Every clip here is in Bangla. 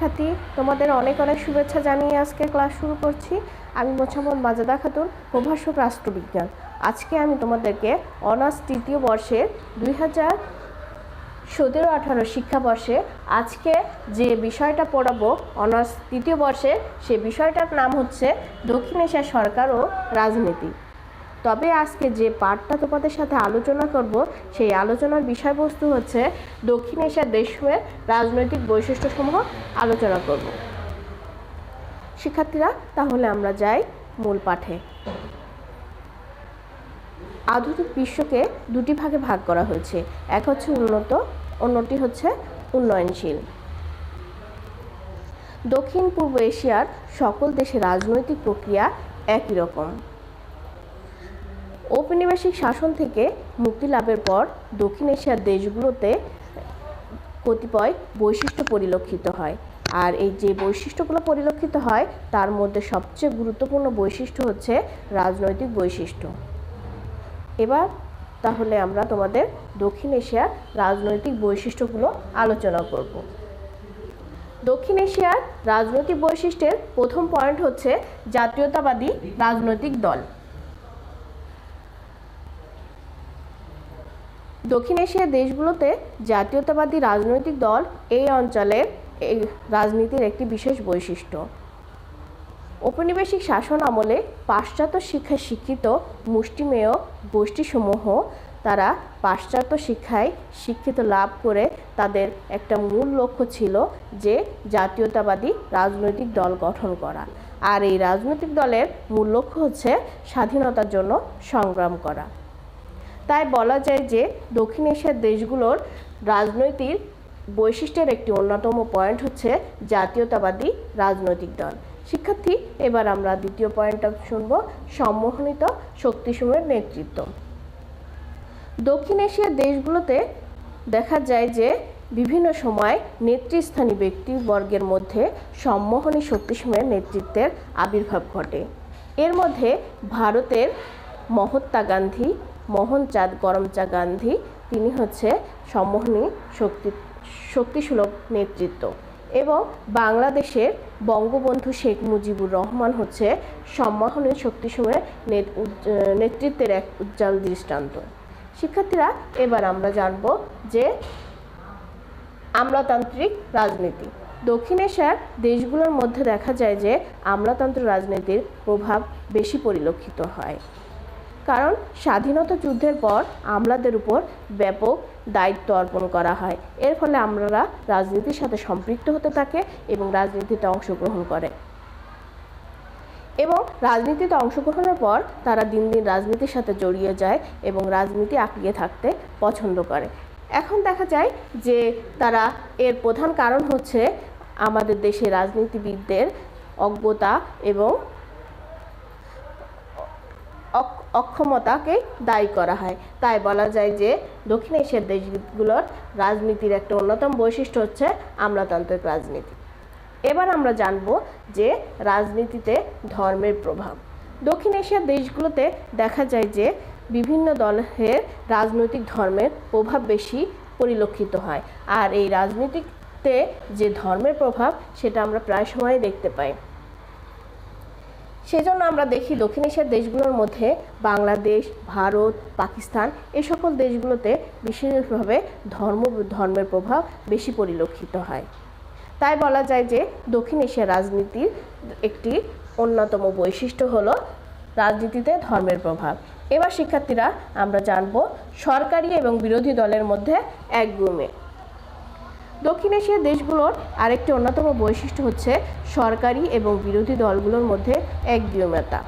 শিক্ষার্থী, তোমাদের অনেক অনেক শুভেচ্ছা জানিয়ে আজকে ক্লাস শুরু করছি। আমি মোছাম্মদ মাজেদা খাতুন, প্রভাষক রাষ্ট্রবিজ্ঞান। আজকে আমি তোমাদেরকে অনার্স তৃতীয় বর্ষের দুই হাজার সতেরো আঠারো শিক্ষাবর্ষে আজকে যে বিষয়টা পড়াবো, অনার্স তৃতীয় বর্ষে সে বিষয়টার নাম হচ্ছে দক্ষিণ এশিয়া সরকার ও রাজনীতি। তবে আজকে যে পাঠটা তোমাদের সাথে আলোচনা করব, সেই আলোচনার বিষয়বস্তু হচ্ছে দক্ষিণ এশিয়ার দেশসমূহের রাজনৈতিক বৈশিষ্ট্যসমূহ আলোচনা করব। শিক্ষার্থীরা, তাহলে আমরা যাই মূল পাঠে। আধুনিক বিশ্বকে দুটি ভাগে ভাগ করা হয়েছে, এক হচ্ছে উন্নত, অন্যটি হচ্ছে উন্নয়নশীল। দক্ষিণ পূর্ব এশিয়ার সকল দেশের রাজনৈতিক প্রক্রিয়া একই রকম। ঔপনিবেশিক শাসন থেকে মুক্তি লাভের পর দক্ষিণ এশিয়ার দেশগুলোতে কতিপয় বৈশিষ্ট্য পরিলক্ষিত হয়। আর এই যে বৈশিষ্ট্যগুলো পরিলক্ষিত হয়, তার মধ্যে সবচেয়ে গুরুত্বপূর্ণ বৈশিষ্ট্য হচ্ছে রাজনৈতিক বৈশিষ্ট্য। এবার তাহলে আমরা তোমাদের দক্ষিণ এশিয়ার রাজনৈতিক বৈশিষ্ট্যগুলো আলোচনা করব। দক্ষিণ এশিয়ার রাজনৈতিক বৈশিষ্ট্যের প্রথম পয়েন্ট হচ্ছে জাতীয়তাবাদী রাজনৈতিক দল। দক্ষিণ এশিয়ার দেশগুলোতে জাতীয়তাবাদী রাজনৈতিক দল এই অঞ্চলের এই রাজনীতির একটি বিশেষ বৈশিষ্ট্য। ঔপনিবেশিক শাসন আমলে পাশ্চাত্য শিক্ষায় শিক্ষিত মুষ্টিমেয় গোষ্ঠীসমূহ, তারা পাশ্চাত্য শিক্ষায় শিক্ষিত লাভ করে তাদের একটা মূল লক্ষ্য ছিল যে জাতীয়তাবাদী রাজনৈতিক দল গঠন করা। আর এই রাজনৈতিক দলের মূল লক্ষ্য হচ্ছে স্বাধীনতার জন্য সংগ্রাম করা। তাই বলা যায় যে দক্ষিণ এশিয়ার দেশগুলোর রাজনৈতিক বৈশিষ্ট্যের একটি অন্যতম পয়েন্ট হচ্ছে জাতীয়তাবাদী রাজনৈতিক দল। শিক্ষার্থী, এবার আমরা দ্বিতীয় পয়েন্টটা শুনব, সম্মোহনিত শক্তিসমূহের নেতৃত্ব। দক্ষিণ এশিয়ার দেশগুলোতে দেখা যায় যে বিভিন্ন সময় নেতৃস্থানীয় ব্যক্তিবর্গের মধ্যে সম্মোহনী শক্তিসমূহের নেতৃত্বের আবির্ভাব ঘটে। এর মধ্যে ভারতের মহাত্মা গান্ধী মোহনচাঁদ করমচাঁদ গান্ধী, তিনি হচ্ছে সম্মোহনী শক্তি, শক্তিসুলভ নেতৃত্ব। এবং বাংলাদেশের বঙ্গবন্ধু শেখ মুজিবুর রহমান হচ্ছে সম্মোহনী শক্তিসমূহের নেতৃত্বের এক উজ্জ্বল দৃষ্টান্ত। শিক্ষার্থীরা, এবার আমরা জানব যে আমলাতান্ত্রিক রাজনীতি। দক্ষিণ এশিয়ার দেশগুলোর মধ্যে দেখা যায় যে আমলাতন্ত্র রাজনীতির প্রভাব বেশি পরিলক্ষিত হয়। কারণ স্বাধীনতা যুদ্ধের পর আমলাদের উপর ব্যাপক দায়িত্ব অর্পণ করা হয়। এর ফলে আমলারা রাজনীতির সাথে সম্পৃক্ত হতে থাকে এবং রাজনীতিতে অংশগ্রহণ করে। এবং রাজনীতিতে অংশগ্রহণের পর তারা দিন দিন রাজনীতির সাথে জড়িয়ে যায় এবং রাজনীতি আঁকড়িয়ে থাকতে পছন্দ করে। এখন দেখা যায় যে তারা এর প্রধান কারণ হচ্ছে আমাদের দেশে রাজনীতিবিদদের অজ্ঞতা এবং অক্ষমতাকে দায়ী করা হয়। তাই বলা যায় যে দক্ষিণ এশিয়ার দেশগুলোর রাজনীতির একটা অন্যতম বৈশিষ্ট্য হচ্ছে আমলাতান্ত্রিক রাজনীতি। এবার আমরা জানব যে রাজনীতিতে ধর্মের প্রভাব। দক্ষিণ এশিয়ার দেশগুলোতে দেখা যায় যে বিভিন্ন দলের রাজনৈতিক ধর্মের প্রভাব বেশি পরিলক্ষিত হয়। আর এই রাজনীতিতে যে ধর্মের প্রভাব, সেটা আমরা প্রায় সময় দেখতে পাই। সেজন্য আমরা দেখি দক্ষিণ এশিয়ার দেশগুলোর মধ্যে বাংলাদেশ, ভারত, পাকিস্তান এ সকল দেশগুলোতে বিশেষভাবে ধর্ম, ধর্মের প্রভাব বেশি পরিলক্ষিত হয়। তাই বলা যায় যে দক্ষিণ এশিয়ার রাজনীতির একটি অন্যতম বৈশিষ্ট্য হলো রাজনীতিতে ধর্মের প্রভাব। এবার শিক্ষার্থীরা আমরা জানব সরকারি এবং বিরোধী দলের মধ্যে এক গুমে দক্ষিণ এশিয়ার দেশগুলোর আরেকটি অন্যতম বৈশিষ্ট্য হচ্ছে সরকারি এবং বিরোধী দলগুলোর মধ্যে একগুমতা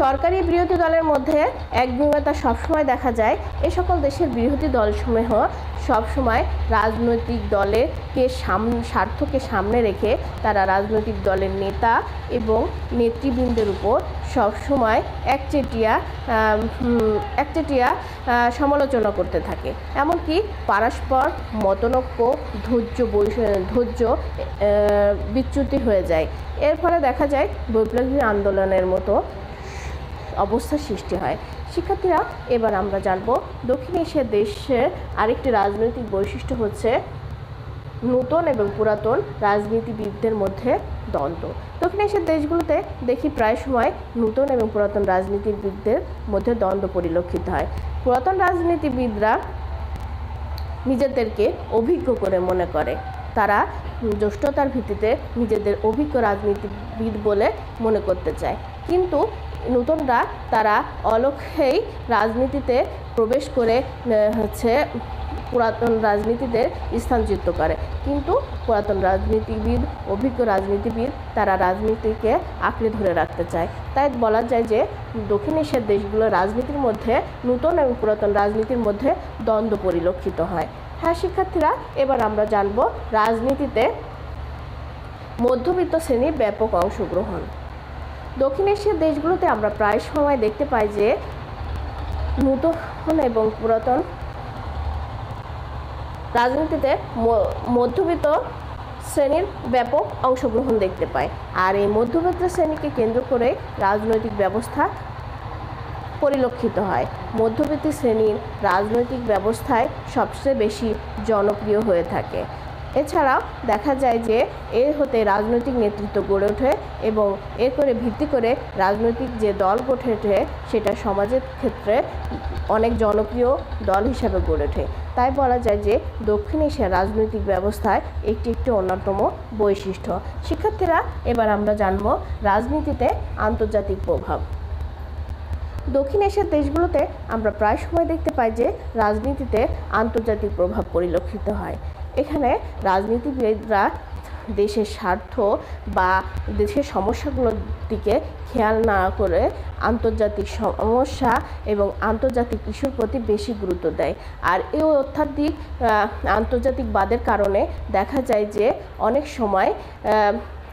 সরকারি বিরোধী দলের মধ্যে এক একগুমতা সবসময় দেখা যায়। এ সকল দেশের বিরোধী দলসমূহ সবসময় রাজনৈতিক দলেরকে সামনে স্বার্থকে সামনে রেখে তারা রাজনৈতিক দলের নেতা এবং নেতৃবৃন্দের উপর সবসময় একচেটিয়া একচেটিয়া সমালোচনা করতে থাকে। এমনকি পারস্পর মতনৈক্য, ধৈর্য ধৈর্য বিচ্যুতি হয়ে যায়। এর ফলে দেখা যায় বৈপ্লবিক আন্দোলনের মতো অবস্থার সৃষ্টি হয়। শিক্ষার্থীরা, এবার আমরা জানব দক্ষিণ এশিয়ার দেশের আরেকটি রাজনৈতিক বৈশিষ্ট্য হচ্ছে নূতন এবং পুরাতন রাজনীতিবিদদের মধ্যে দ্বন্দ্ব। দক্ষিণ এশিয়ার দেশগুলোতে দেখি প্রায় সময় নূতন এবং পুরাতন রাজনীতিবিদদের মধ্যে দ্বন্দ্ব পরিলক্ষিত হয়। পুরাতন রাজনীতিবিদরা নিজেদেরকে অভিজ্ঞ করে মনে করে। তারা জ্যেষ্ঠতার ভিত্তিতে নিজেদের অভিজ্ঞ রাজনীতিবিদ বলে মনে করতে চায়। কিন্তু নতুনরা তারা অলক্ষেই রাজনীতিতে প্রবেশ করে হচ্ছে পুরাতন রাজনীতিদের স্থানচ্যুত করে। কিন্তু পুরাতন রাজনীতিবিদ, অভিজ্ঞ রাজনীতিবিদ তারা রাজনীতিকে আঁকড়ে ধরে রাখতে চায়। তাই বলা যায় যে দক্ষিণ এশিয়ার দেশগুলো রাজনীতির মধ্যে নূতন এবং পুরাতন রাজনীতির মধ্যে দ্বন্দ্ব পরিলক্ষিত হয়। হ্যাঁ শিক্ষার্থীরা, এবার আমরা জানব রাজনীতিতে মধ্যবিত্ত শ্রেণির ব্যাপক অংশগ্রহণ। দক্ষিণ এশিয়ার দেশগুলোতে আমরা প্রায় সময় দেখতে পাই যে নূতন এবং পুরাতন রাজনীতিতে মধ্যবিত্ত শ্রেণির ব্যাপক অংশগ্রহণ দেখতে পাই। আর এই মধ্যবিত্ত শ্রেণীকে কেন্দ্র করে রাজনৈতিক ব্যবস্থা পরিলক্ষিত হয়। মধ্যবিত্ত শ্রেণির রাজনৈতিক ব্যবস্থায় সবচেয়ে বেশি জনপ্রিয় হয়ে থাকে। এছাড়াও দেখা যায় যে এর হতে রাজনৈতিক নেতৃত্ব গড়ে ওঠে এবং এর করে ভিত্তি করে রাজনৈতিক যে দল গঠে ওঠে সেটা সমাজের ক্ষেত্রে অনেক জনপ্রিয় দল হিসাবে গড়ে ওঠে। তাই বলা যায় যে দক্ষিণ এশিয়ার রাজনৈতিক ব্যবস্থায় একটি একটি অন্যতম বৈশিষ্ট্য। শিক্ষার্থীরা, এবার আমরা জানব রাজনীতিতে আন্তর্জাতিক প্রভাব। দক্ষিণ এশিয়ার দেশগুলোতে আমরা প্রায় সময় দেখতে পাই যে রাজনীতিতে আন্তর্জাতিক প্রভাব পরিলক্ষিত হয়। এখানে রাজনীতিবিদরা দেশের স্বার্থ বা দেশের সমস্যাগুলোর দিকে খেয়াল না করে আন্তর্জাতিক সমস্যা এবং আন্তর্জাতিক ইস্যুর প্রতি বেশি গুরুত্ব দেয়। আর এই অত্যাধিক আহ, আন্তর্জাতিকবাদের কারণে দেখা যায় যে অনেক সময়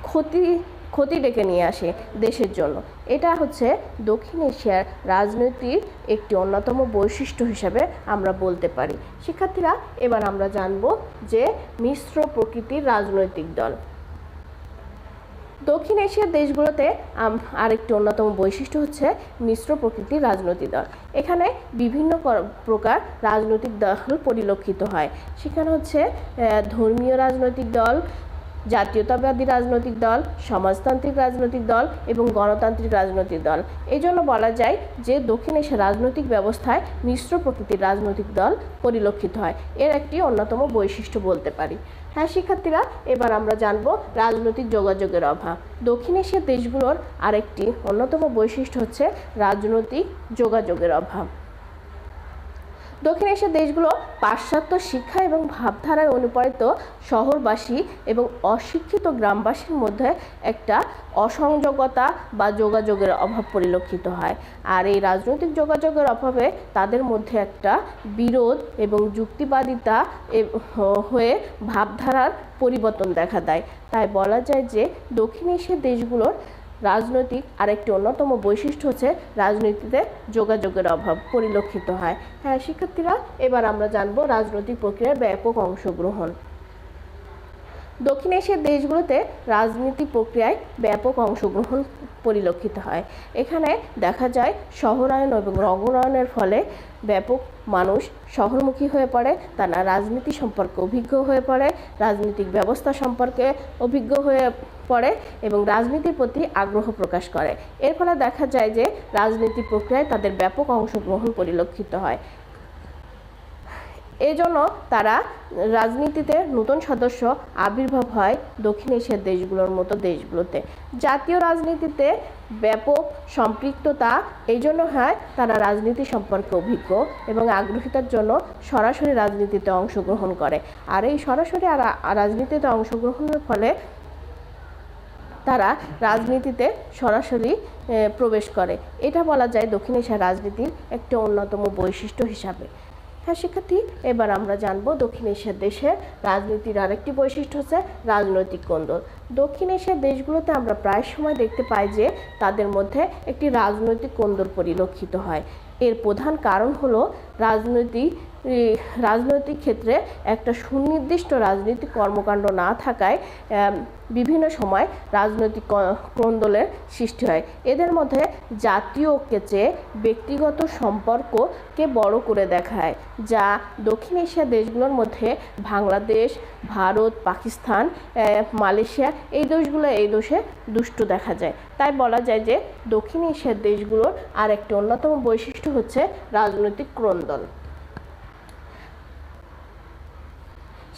ক্ষতি ক্ষতি ডেকে নিয়ে আসে দেশের জন্য। এটা হচ্ছে দক্ষিণ এশিয়ার রাজনীতির একটি অন্যতম বৈশিষ্ট্য হিসাবে আমরা বলতে পারি। শিক্ষার্থীরা, এবার আমরা জানব যে মিশ্র প্রকৃতির রাজনৈতিক দল। দক্ষিণ এশিয়ার দেশগুলোতে আরেকটি অন্যতম বৈশিষ্ট্য হচ্ছে মিশ্র প্রকৃতির রাজনৈতিক দল। এখানে বিভিন্ন প্রকার রাজনৈতিক দল পরিলক্ষিত হয়। সেখানে হচ্ছে ধর্মীয় রাজনৈতিক দল জাতীয়তাবাদী রাজনৈতিক দল, সমাজতান্ত্রিক রাজনৈতিক দল এবং গণতান্ত্রিক রাজনৈতিক দল। এই জন্য বলা যায় যে দক্ষিণ এশিয়ার রাজনৈতিক ব্যবস্থায় মিশ্র প্রকৃতির রাজনৈতিক দল পরিলক্ষিত হয়। এর একটি অন্যতম বৈশিষ্ট্য বলতে পারি। হ্যাঁ শিক্ষার্থীরা, এবার আমরা জানব রাজনৈতিক যোগাযোগের অভাব। দক্ষিণ এশিয়ার দেশগুলোর আরেকটি অন্যতম বৈশিষ্ট্য হচ্ছে রাজনৈতিক যোগাযোগের অভাব। দক্ষিণ এশিয়ার দেশগুলো পাশ্চাত্য শিক্ষা এবং ভাবধারায় অনুপ্রাণিত শহরবাসী এবং অশিক্ষিত গ্রামবাসীর মধ্যে একটা অসংযোগতা বা যোগাযোগের অভাব পরিলক্ষিত হয়। আর এই রাজনৈতিক যোগাযোগের অভাবে তাদের মধ্যে একটা বিরোধ এবং যুক্তিবাদিতা হয়ে ভাবধারার পরিবর্তন দেখা দেয়। তাই বলা যায় যে দক্ষিণ এশিয়ার দেশগুলোর রাজনৈতিক আরেকটি অন্যতম বৈশিষ্ট্য হচ্ছে রাজনীতিতে যোগাযোগের অভাব পরিলক্ষিত হয়। হ্যাঁ শিক্ষার্থীরা, এবার আমরা জানব রাজনৈতিক প্রক্রিয়ার ব্যাপক অংশগ্রহণ। দক্ষিণ এশিয়ার দেশগুলোতে রাজনীতি প্রক্রিয়ায় ব্যাপক অংশগ্রহণ পরিলক্ষিত হয়। এখানে দেখা যায় শহরায়ন এবং নগরায়নের ফলে ব্যাপক মানুষ শহরমুখী হয়ে পড়ে, তারা রাজনীতি সম্পর্কে অভিজ্ঞ হয়ে পড়ে, রাজনৈতিক ব্যবস্থা সম্পর্কে অভিজ্ঞ হয়ে পড়ে এবং রাজনীতির প্রতি আগ্রহ প্রকাশ করে। এর ফলে দেখা যায় যে রাজনীতি প্রক্রিয়ায় তাদের ব্যাপক অংশগ্রহণ পরিলক্ষিত হয়। এই জন্য তারা রাজনীতিতে নতুন সদস্য আবির্ভাব হয় দক্ষিণ এশিয়ার দেশগুলোর মতো দেশগুলোতে। জাতীয় রাজনীতিতে ব্যাপক সম্পৃক্ততা এই জন্য হয় তারা রাজনীতি সম্পর্কে অভিজ্ঞ এবং আগ্রহিতার জন্য সরাসরি রাজনীতিতে অংশগ্রহণ করে। আর এই সরাসরি রাজনীতিতে অংশগ্রহণের ফলে তারা রাজনীতিতে সরাসরি প্রবেশ করে। এটা বলা যায় দক্ষিণ এশিয়ার রাজনীতির একটি অন্যতম বৈশিষ্ট্য হিসাবে। হ্যাঁ শিক্ষার্থী, এবার আমরা জানব দক্ষিণ এশিয়ার দেশের রাজনীতির আরেকটি বৈশিষ্ট্য হচ্ছে রাজনৈতিক কোন্দল। দক্ষিণ এশিয়ার দেশগুলোতে আমরা প্রায় সময় দেখতে পাই যে তাদের মধ্যে একটি রাজনৈতিক কোন্দল পরিলক্ষিত হয়। এর প্রধান কারণ হলো রাজনৈতিক রাজনৈতিক ক্ষেত্রে একটা সুনির্দিষ্ট রাজনৈতিক কর্মকাণ্ড না থাকায় বিভিন্ন সময় রাজনৈতিক কোন্দলের সৃষ্টি হয়। এদের মধ্যে জাতীয় চেয়ে ব্যক্তিগত সম্পর্ককে বড় করে দেখায়, যা দক্ষিণ এশিয়া দেশগুলোর মধ্যে বাংলাদেশ, ভারত, পাকিস্তান মালয়েশিয়া, এই দেশগুলো এই দোষে দুষ্টু দেখা যায়। তাই বলা যায় যে দক্ষিণ এশিয়ার দেশগুলোর আর একটি অন্যতম বৈশিষ্ট্য হচ্ছে রাজনৈতিক ক্রন্দল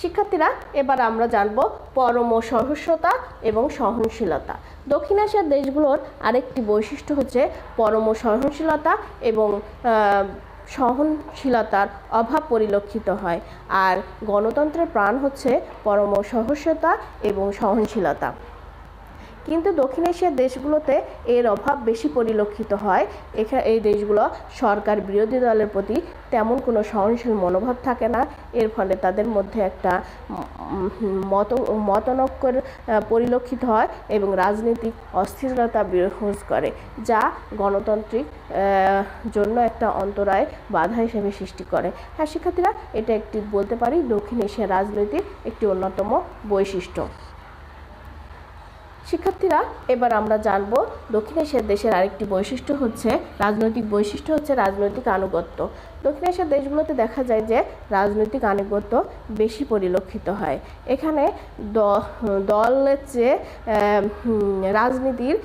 শিক্ষার্থীরা, এবার আমরা জানব পরম সহস্যতা এবং সহনশীলতা। দক্ষিণ এশিয়ার দেশগুলোর আরেকটি বৈশিষ্ট্য হচ্ছে পরম সহনশীলতা এবং সহনশীলতার অভাব পরিলক্ষিত হয়। আর গণতন্ত্রের প্রাণ হচ্ছে পরম সহস্যতা এবং সহনশীলতা। কিন্তু দক্ষিণ এশিয়ার দেশগুলোতে এর অভাব বেশি পরিলক্ষিত হয়। এখানে এই দেশগুলো সরকার বিরোধী দলের প্রতি তেমন কোনো সহনশীল মনোভাব থাকে না। এর ফলে তাদের মধ্যে একটা মত, মতনৈক্যের পরিলক্ষিত হয় এবং রাজনৈতিক অস্থিরতা বিরোধ করে, যা গণতান্ত্রিক জন্য একটা অন্তরায় বাধা হিসেবে সৃষ্টি করে। হ্যাঁ শিক্ষার্থীরা এটা একটি বলতে পারি, দক্ষিণ এশিয়ার রাজনীতির একটি অন্যতম বৈশিষ্ট্য। শিক্ষার্থীরা, এবার আমরা জানব দক্ষিণ এশিয়ার দেশের আরেকটি বৈশিষ্ট্য হচ্ছে রাজনৈতিক বৈশিষ্ট্য হচ্ছে রাজনৈতিক আনুগত্য। দক্ষিণ এশিয়ার দেশগুলোতে দেখা যায় যে রাজনৈতিক আনুগত্য বেশি পরিলক্ষিত হয়। এখানে দলের চেয়ে রাজনীতির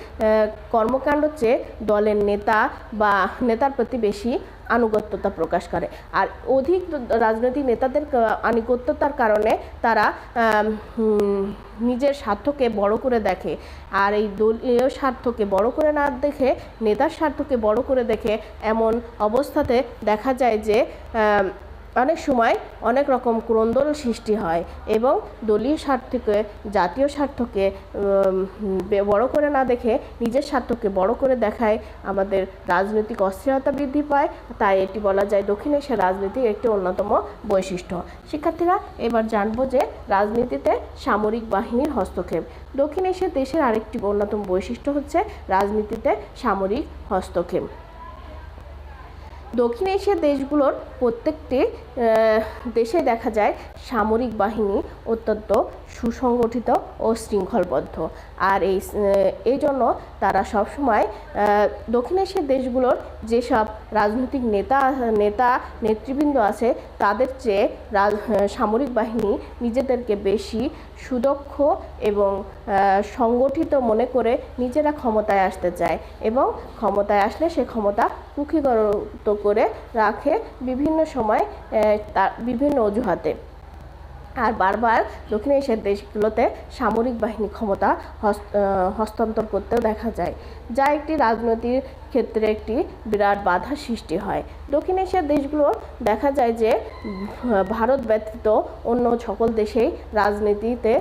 কর্মকাণ্ড চেয়ে দলের নেতা বা নেতার প্রতি বেশি আনুগত্যতা প্রকাশ করে। আর অধিক রাজনৈতিক নেতাদের আনুগত্যতার কারণে তারা নিজের স্বার্থকে বড় করে দেখে। আর এই দলীয় স্বার্থকে বড় করে না দেখে, নেতার স্বার্থকে বড় করে দেখে এমন অবস্থাতে দেখা যায় যে অনেক সময় অনেক রকম ক্রন্দল সৃষ্টি হয় এবং দলীয় স্বার্থকে, জাতীয় স্বার্থকে বড় করে না দেখে নিজের স্বার্থকে বড় করে দেখায় আমাদের রাজনৈতিক অস্থিরতা বৃদ্ধি পায়। তাই এটি বলা যায় দক্ষিণ এশিয়ার রাজনীতির একটি অন্যতম বৈশিষ্ট্য। শিক্ষার্থীরা এবার জানব যে রাজনীতিতে সামরিক বাহিনীর হস্তক্ষেপ। দক্ষিণ এশিয়া দেশের আরেকটি অন্যতম বৈশিষ্ট্য হচ্ছে রাজনীতিতে সামরিক হস্তক্ষেপ। দক্ষিণ এশিয়ার দেশগুলোর প্রত্যেকটি দেশে দেখা যায় সামরিক বাহিনী অত্যন্ত সুসংগঠিত ও শৃঙ্খলবদ্ধ। আর এই এই জন্য তারা সবসময় দক্ষিণ এশিয়ার দেশগুলোর যেসব রাজনৈতিক নেতা নেতা, নেতৃবৃন্দ আছে, তাদের চেয়ে সামরিক বাহিনী নিজেদেরকে বেশি সুদক্ষ এবং সংগঠিত মনে করে নিজেরা ক্ষমতায় আসতে চায় এবং ক্ষমতায় আসলে সে ক্ষমতা কুক্ষিগত করে রাখে বিভিন্ন সময় তার বিভিন্ন অজুহাতে। আর বারবার দক্ষিণ এশিয়ার দেশগুলোতে সামরিক বাহিনী ক্ষমতা হস্ত- হস্তান্তর করতেও দেখা যায়, যা একটি রাজনৈতিক ক্ষেত্রে একটি বিরাট বাধা সৃষ্টি হয়। দক্ষিণ এশিয়ার দেশগুলোর দেখা যায় যে, ভারত ব্যতীত অন্য সকল দেশেই রাজনীতিতে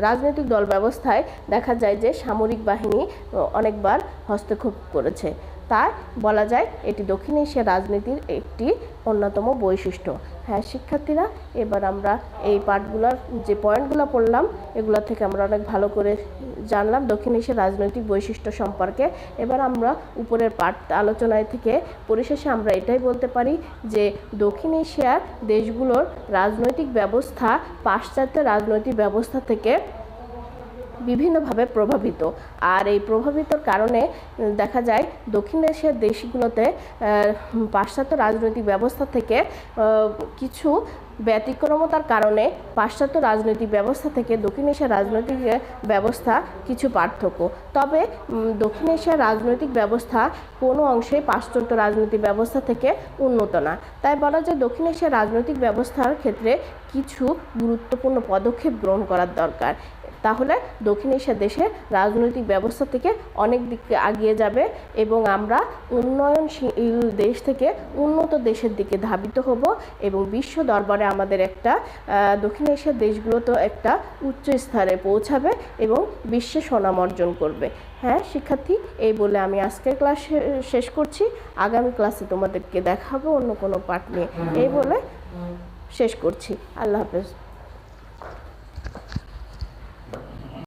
রাজনৈতিক দল ব্যবস্থায় দেখা যায় যে সামরিক বাহিনী অনেকবার হস্তক্ষেপ করেছে। তাই বলা যায় এটি দক্ষিণ এশিয়ার রাজনীতির একটি অন্যতম বৈশিষ্ট্য। হ্যাঁ শিক্ষার্থীরা, এবার আমরা এই পাঠগুলোর যে পয়েন্টগুলো পড়লাম, এগুলো থেকে আমরা অনেক ভালো করে জানলাম দক্ষিণ এশিয়ার রাজনৈতিক বৈশিষ্ট্য সম্পর্কে। এবার আমরা উপরের পাঠ আলোচনায় থেকে পরিশেষে আমরা এটাই বলতে পারি যে দক্ষিণ এশিয়ার দেশগুলোর রাজনৈতিক ব্যবস্থা, পাশ্চাত্য রাজনৈতিক ব্যবস্থা থেকে বিভিন্নভাবে প্রভাবিত। আর এই প্রভাবিতর কারণে দেখা যায় দক্ষিণ এশিয়ার দেশগুলোতে পাশ্চাত্য রাজনৈতিক ব্যবস্থা থেকে কিছু ব্যতিক্রমতার কারণে পাশ্চাত্য রাজনৈতিক ব্যবস্থা থেকে দক্ষিণ এশিয়ার রাজনৈতিক ব্যবস্থা কিছু পার্থক্য। তবে দক্ষিণ এশিয়ার রাজনৈতিক ব্যবস্থা কোনো অংশে পাশ্চাত্য রাজনৈতিক ব্যবস্থা থেকে উন্নত না। তাই বলা যায় দক্ষিণ এশিয়ার রাজনৈতিক ব্যবস্থার ক্ষেত্রে কিছু গুরুত্বপূর্ণ পদক্ষেপ গ্রহণ করার দরকার। তাহলে দক্ষিণ এশিয়া দেশে রাজনৈতিক ব্যবস্থা থেকে অনেক দিকে আগিয়ে যাবে এবং আমরা উন্নয়নশীল দেশ থেকে উন্নত দেশের দিকে ধাবিত হব এবং বিশ্ব দরবারে আমাদের একটা দক্ষিণ এশিয়ার দেশগুলোতে একটা উচ্চ স্তরে পৌঁছাবে এবং বিশ্বে সুনাম অর্জন করবে। হ্যাঁ শিক্ষার্থী, এই বলে আমি আজকের ক্লাস শেষ করছি। আগামী ক্লাসে তোমাদেরকে দেখাবো অন্য কোনো পাঠ নিয়ে। এই বলে শেষ করছি। আল্লাহ হাফেজ।